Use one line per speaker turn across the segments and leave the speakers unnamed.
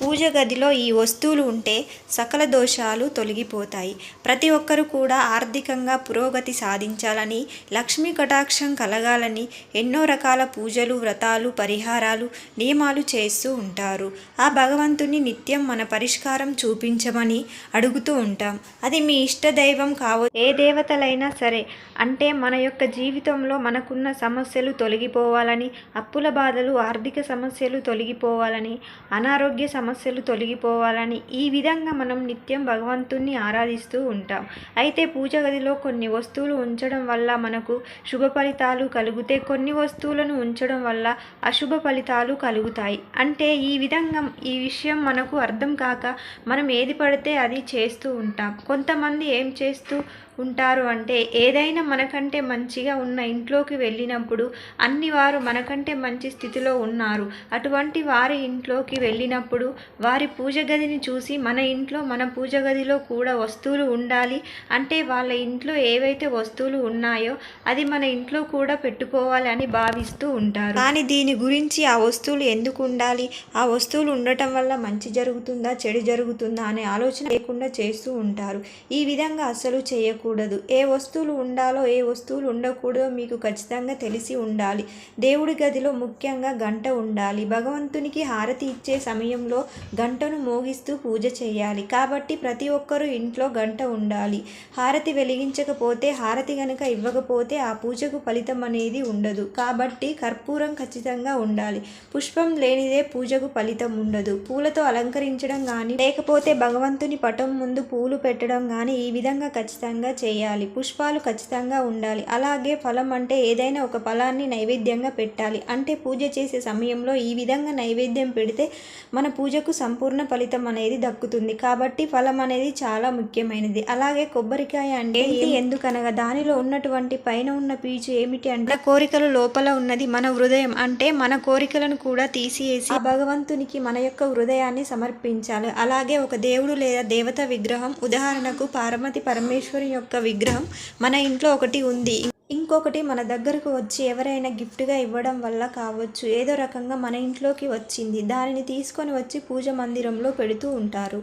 పూజ గదిలో ఈ వస్తువులు ఉంటే సకల దోషాలు తొలగిపోతాయి. ప్రతి ఒక్కరు కూడా ఆర్థికంగా పురోగతి సాధించాలని లక్ష్మీ కటాక్షం కలగాలని ఎన్నో రకాల పూజలు వ్రతాలు పరిహారాలు నియమాలు చేస్తూ ఉంటారు. ఆ భగవంతుని నిత్యం మన పరిష్కారం చూపించమని అడుగుతూ ఉంటాం. అది మీ ఇష్ట దైవం కావ ఏ దేవతలైనా సరే అంటే మన యొక్క జీవితంలో మనకున్న సమస్యలు తొలగిపోవాలని అప్పుల బాధలు ఆర్థిక సమస్యలు తొలగిపోవాలని అనారోగ్య సమస్యలు సమస్యలు తొలగిపోవాలని ఈ విధంగా మనం నిత్యం భగవంతుణ్ణి ఆరాధిస్తూ ఉంటాం. అయితే పూజ గదిలో కొన్ని వస్తువులు ఉంచడం వల్ల మనకు శుభ ఫలితాలు కలిగితే కొన్ని వస్తువులను ఉంచడం వల్ల అశుభ ఫలితాలు కలుగుతాయి. అంటే ఈ విధంగా ఈ విషయం మనకు అర్థం కాక మనం ఏది పడితే అది చేస్తూ ఉంటాం. కొంతమంది ఏం చేస్తూ ఉంటారు అంటే ఏదైనా మనకంటే మంచిగా ఉన్న ఇంట్లోకి వెళ్ళినప్పుడు అన్ని వారు మనకంటే మంచి స్థితిలో ఉన్నారు. అటువంటి వారి ఇంట్లోకి వెళ్ళినప్పుడు వారి పూజ గదిని చూసి మన ఇంట్లో మన పూజ గదిలో కూడా వస్తువులు ఉండాలి అంటే వాళ్ళ ఇంట్లో ఏవైతే వస్తువులు ఉన్నాయో అది మన ఇంట్లో కూడా పెట్టుకోవాలి అని భావిస్తూ ఉంటారు. కానీ దీని గురించి ఆ వస్తువులు ఎందుకు ఉండాలి? ఆ వస్తువులు ఉండటం వల్ల మంచి జరుగుతుందా? చెడు జరుగుతుందా? అనే ఆలోచన లేకుండా చేస్తూ ఉంటారు. ఈ విధంగా అస్సలు చేయకూడదు. ఏ వస్తువులు ఉండాలో ఏ వస్తువులు ఉండకూడదో మీకు ఖచ్చితంగా తెలిసి ఉండాలి. దేవుడి గదిలో ముఖ్యంగా గంట ఉండాలి. భగవంతునికి హారతి ఇచ్చే సమయంలో గంటను మోగిస్తూ పూజ చేయాలి. కాబట్టి ప్రతి ఒక్కరూ ఇంట్లో గంట ఉండాలి. హారతి వెలిగించకపోతే హారతి గనుక ఇవ్వకపోతే ఆ పూజకు ఫలితం అనేది ఉండదు. కాబట్టి కర్పూరం ఖచ్చితంగా ఉండాలి. పుష్పం లేనిదే పూజకు ఫలితం ఉండదు. పూలతో అలంకరించడం కానీ లేకపోతే భగవంతుని పటం ముందు పూలు పెట్టడం కానీ ఈ విధంగా ఖచ్చితంగా చేయాలి. పుష్పాలు ఖచ్చితంగా ఉండాలి. అలాగే ఫలం అంటే ఏదైనా ఒక ఫలాన్ని నైవేద్యంగా పెట్టాలి. అంటే పూజ చేసే సమయంలో ఈ విధంగా నైవేద్యం పెడితే మన పూజకు సంపూర్ణ ఫలితం అనేది దక్కుతుంది. కాబట్టి ఫలం అనేది చాలా ముఖ్యమైనది. అలాగే కొబ్బరికాయ అంటే ఎందుకనగా దానిలో ఉన్నటువంటి పైన ఉన్న పీచు ఏమిటి అంటే కోరికలు లోపల ఉన్నది మన హృదయం. అంటే మన కోరికలను కూడా తీసివేసి భగవంతునికి మన యొక్క హృదయాన్ని సమర్పించాలి. అలాగే ఒక దేవుడు లేదా దేవత విగ్రహం ఉదాహరణకు పార్వతి పరమేశ్వరి యొక్క విగ్రహం మన ఇంట్లో ఒకటి ఉంది. ఇంకొకటి మన దగ్గరకు వచ్చి ఎవరైనా గిఫ్ట్గా ఇవ్వడం వల్ల కావచ్చు. ఏదో రకంగా మన ఇంట్లోకి వచ్చింది. దానిని తీసుకొని వచ్చి పూజ మందిరంలో పెడుతూ ఉంటారు.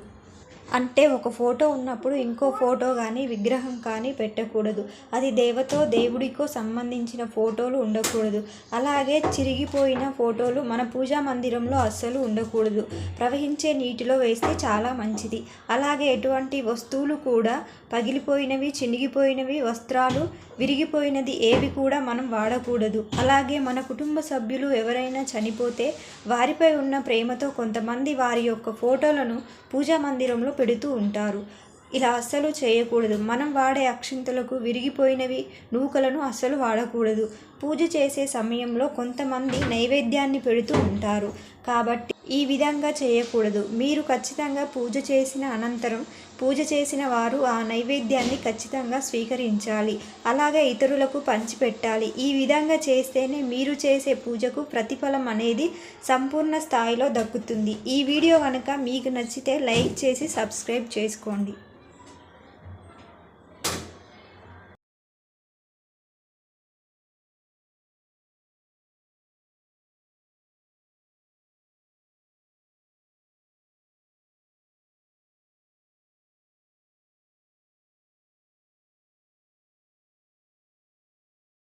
అంటే ఒక ఫోటో ఉన్నప్పుడు ఇంకో ఫోటో కానీ విగ్రహం కానీ పెట్టకూడదు. అది దేవతో దేవుడికో సంబంధించిన ఫోటోలు ఉండకూడదు. అలాగే చిరిగిపోయిన ఫోటోలు మన పూజా మందిరంలో అస్సలు ఉండకూడదు. ప్రవహించే నీటిలో వేస్తే చాలా మంచిది. అలాగే ఎటువంటి వస్తువులు కూడా పగిలిపోయినవి చినిగిపోయినవి వస్త్రాలు విరిగిపోయినది ఏవి కూడా మనం వాడకూడదు. అలాగే మన కుటుంబ సభ్యులు ఎవరైనా చనిపోతే వారిపై ఉన్న ప్రేమతో కొంతమంది వారి యొక్క ఫోటోలను పూజా మందిరంలో పెడుతూ ఉంటారు. ఇలా అస్సలు చేయకూడదు. మనం వాడే అక్షింతలకు విరిగిపోయినవి నూకలను అస్సలు వాడకూడదు. పూజ చేసే సమయంలో కొంతమంది నైవేద్యాన్ని పెడుతూ ఉంటారు. కాబట్టి ఈ విధంగా చేయకూడదు. మీరు ఖచ్చితంగా పూజ చేసిన అనంతరం పూజ చేసిన వారు ఆ నైవేద్యాన్ని ఖచ్చితంగా స్వీకరించాలి. అలాగే ఇతరులకు పంచిపెట్టాలి. ఈ విధంగా చేస్తేనే మీరు చేసే పూజకు ప్రతిఫలం అనేది సంపూర్ణ స్థాయిలో దక్కుతుంది. ఈ వీడియో కనుక మీకు నచ్చితే లైక్ చేసి సబ్స్క్రైబ్ చేసుకోండి.